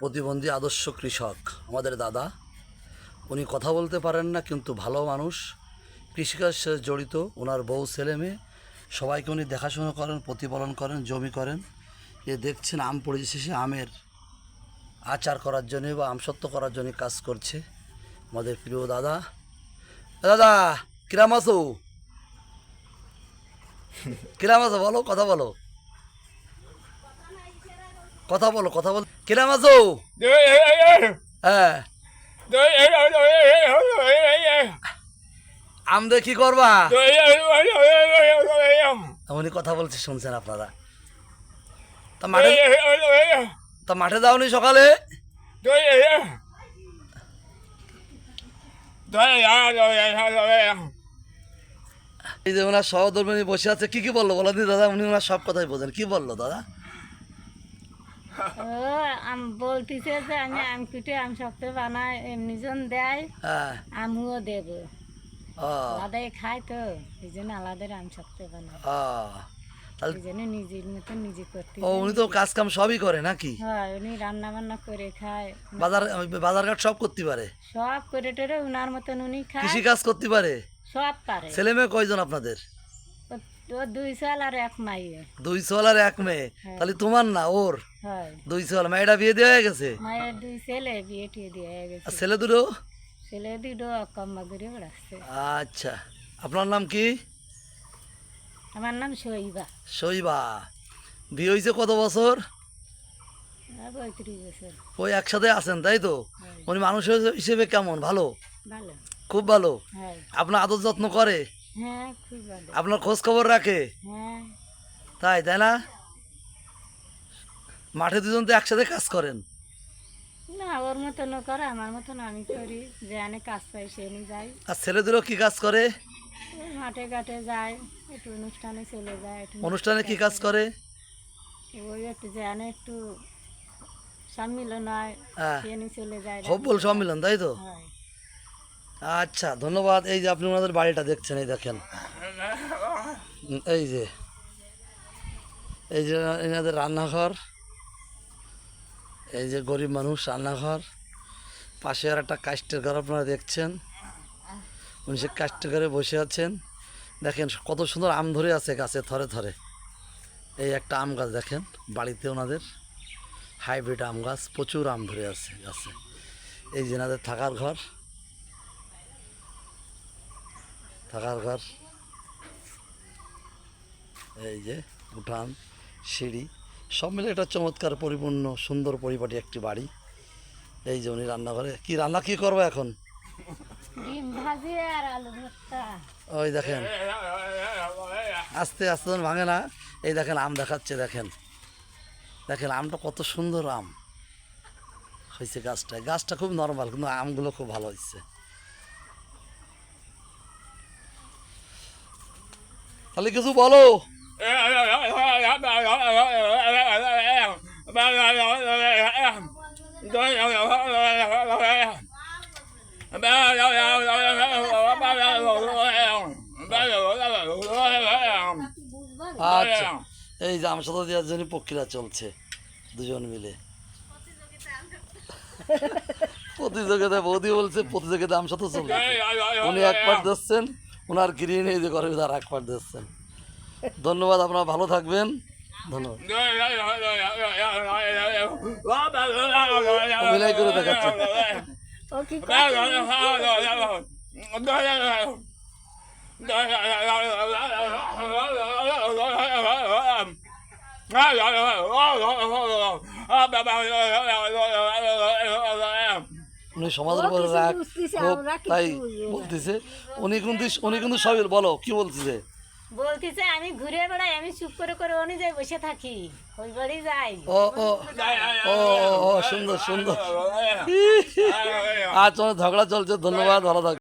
প্রতিবন্ধী আদর্শ কৃষক আমাদের দাদা। উনি কথা বলতে পারেন না, কিন্তু ভালো মানুষ। কৃষিকাজ জড়িত ওনার বউ ছেলে মেয়ে। সবাইকে উনি দেখাশোনা করেন, প্রতিপালন করেন, জমি করেন। এ দেখছেন আম পড়েছে শেষে আমের আচার করার জন্য বা আমসত্ব করার জন্য কাজ করছে আমাদের প্রিয় দাদা। দাদা, কিরাম আছো? কিরাম আছো বলো, কথা বলো। কথা বলো, কথা বল। কিরাম আছো হ্যাঁ। কি করবা? উনি কথা বলছে, শুনছেন আপনারা। তা মাঠে তা মাঠে যাওনি সকালে? এই যে ওনার সহধর্মিনী বসে আছে, কি কি বলল? বলো দাদা, উনি ওনার সব কথাই বোঝেন। কি বলল দাদা? ও আম বলতিছে যে আমি আম কুটে আম শক্ত বানাই এমনি জন দেয় হ্যাঁ। আমিও দেব। আলাদাই তো এই জন্য আলাদা আম শক্ত বানাই। উনি তো কাজ কাম সবই করে নাকি? হয় উনি রান্না বান্না করে খায়। বাজার বাজার ঘাট সব করতে পারে? সব করে টেরে উনার মতন উনি খায়। কৃষি কাজ করতে পারে? সব পারে। ছেলে মেয়ে কয়জন আপনাদের? দুই সাল আর এক মাইয়ে দুই সোয়াল আর এক মেয়ে? তাহলে তোমার না ওর? দুই সোয়াল মেয়েটা বিয়ে দেওয়া হয়ে গেছে? মায়ের দুই ছেলে বিয়ে টিয়ে দিয়ে আর গেছে। ছেলে দুটো? ছেলে দুটো কম্মা করে বেড়াচ্ছে। আচ্ছা। আপনার নাম কি? আমার নাম শৈবা। শৈবা। বিয়ে হয়েছে কত বছর? ওই একসাথে আছেন তাই তো? উনি মানুষ হিসেবে- কেমন? ভালো? খুব ভালো? আপনার আদর যত্ন করে? হ্যাঁ খুব ভালো। আপনার খোঁজ খবর রাখে? হ্যাঁ। তাই তাই না? মাঠে দুজন তো একসাথে কাজ করেন। না ওর মতন করে আমার মতন আমি করি। কাজ পাই সে নিয়ে যাই আর ছেলে দুটো কি কাজ করে? মাঠে ঘাটে যায় একটু অনুষ্ঠানে চলে যায় একটু অনুষ্ঠানে কি কাজ করে? ওই একটু যে আনে একটু সম্মিলন হয় হ্যাঁ। সে নিয়ে চলে যায়। হব্বল সম্মিলন তাই তো? হয়। আচ্ছা ধন্যবাদ। এই যে আপনি ওনাদের বাড়িটা দেখছেন, এই দেখেন। এই যে এই যে এনাদের রান্নাঘর, এই যে গরিব মানুষ রান্নাঘর। পাশে আর একটা কাস্টের ঘর আপনারা দেখছেন। উনি সে কাস্টের ঘরে বসে আছেন। দেখেন, কত সুন্দর আম ধরে আছে গাছে, থরে থরে। এই একটা আম গাছ দেখেন, বাড়িতে ওনাদের। হাইব্রিড আম গাছ, প্রচুর আম ধরে আছে গাছে। এই যে এনাদের থাকার ঘর। থাকার ঘর এই যে উঠান সিঁড়ি। সব মিলে একটা চমৎকার পরিপূর্ণ সুন্দর পরিপাটি একটি বাড়ি। এই যে উনি রান্নাঘরে। কি রান্না কি করব এখন? ওই দেখেন। আস্তে আস্তে যখন ভাঙে না। এই দেখেন আম দেখাচ্ছে দেখেন। দেখেন আমটা কত সুন্দর আম। হয়েছে গাছটা। গাছটা খুব নর্মাল কিন্তু আমগুলো খুব ভালো হয়েছে। তাহলে কিছু বলো। আচ্ছা এই যে আমার সাথে দেওয়ার জন্য প্রক্রিয়া চলছে, দুজন মিলে। প্রতিযোগিতা বৌদি বলছে প্রতিযোগিতা আমার সাথে চলছে। উনি এক পার্ট দিচ্ছেন ওনার গৃহিণী এই যে ঘরে আর এক পার্ট দিচ্ছেন। ধন্যবাদ, আপনারা ভালো থাকবেন। ধন্যবাদ। অভিনয় করে দেখাচ্ছে ও কি উনি সমাজের উপর রাগ তাই বলতেছে উনি কিন্তু উনি কিন্তু সবই বলো কি বলতেছে বলতেছে আমি ঘুরে বেড়াই আমি চুপ করে করে উনি যাই বসে থাকি ওই বাড়ি যাই ও ও ও সুন্দর সুন্দর আজ তোমার ঝগড়া চলছে ধন্যবাদ ভালো থাকবে